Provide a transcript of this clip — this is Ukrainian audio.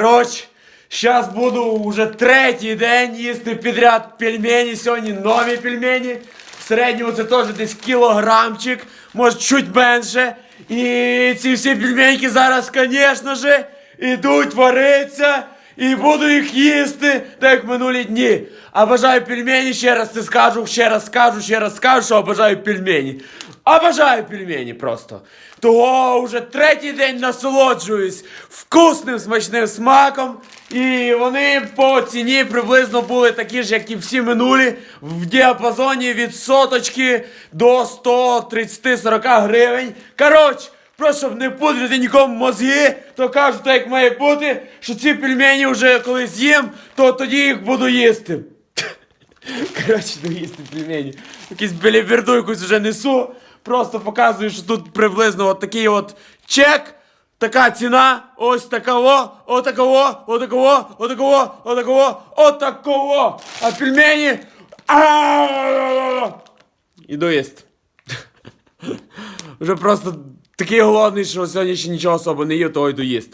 Коротше, зараз буду вже третій день їсти підряд пельмені. Сьогодні нові пельмені. В середньому це теж десь кілограмчик, може чуть менше. І ці всі пельменьки зараз, звісно ж, ідуть варитися. І буду їх їсти, так як минулі дні. А бажаю пельмені, ще раз це скажу, ще раз скажу, ще раз скажу, що обожаю пельмені. Обожаю пельмені просто. Того вже третій день насолоджуюсь вкусним смачним смаком. І вони по ціні приблизно були такі ж, як і всі минулі, в діапазоні від соточки до 130-40 гривень. Коротше, Просто щоб не пудрити нікому мозги, то кажу так, як має бути, що ці пельмені вже коли з'їм, то тоді їх буду їсти. Коротше, буду їсти пельмені. Якусь беліберду якусь вже несу. Просто показую, що тут приблизно от такий от чек. Така ціна, ось такого, отакого, отакого, отакого, отакого, отакого. А пельмені. Іду їсти. Вже просто такий голодний, що сьогодні ще нічого особо не їв, то йду їсти.